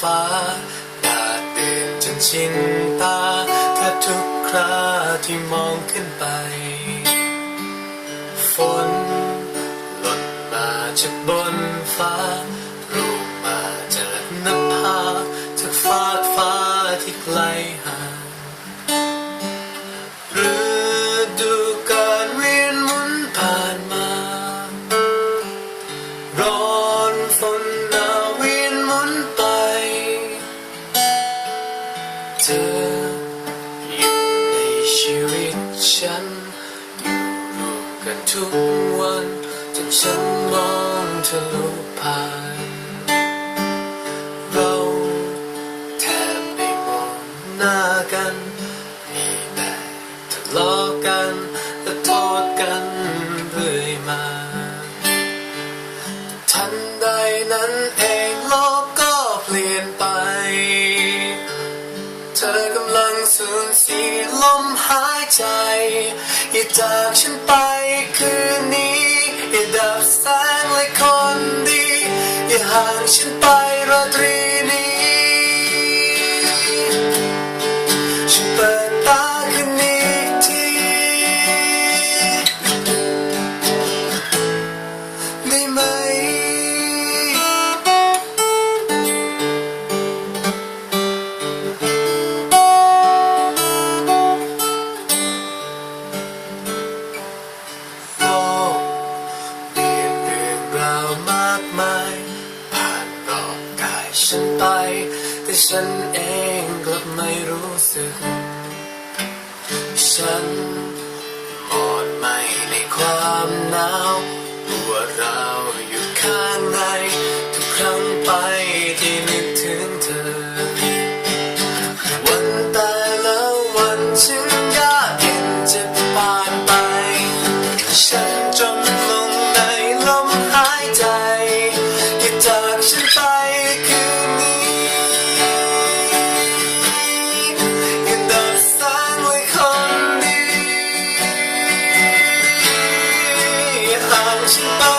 ฟ้าดาดเดือนจนชินตาแทบทุกคราที่มองขึ้นไป ฝนหล่นมาจากบนฟ้ารูปมาจากนภาจากฟากฟ้าที่ไกลห่าง กันทุกวันจนฉันมองเธอลุผ่านเราแทบไม่มองหน้ากันมีแต่ทะเลาะกันและโทษกันเรื่อยมาทันใดนั้นเองโลกก็เปลี่ยนไป เธอกำลังสูญเสีย ลมหายใจ อย่าจากฉันไปคืนนี้ อย่าดับแสงเลยคนดี อย่าห่างฉันไปราตรีนี้ ฉันเองกลับไม่รู้สึก ฉันหมดไม่ในความหนาวหัว watching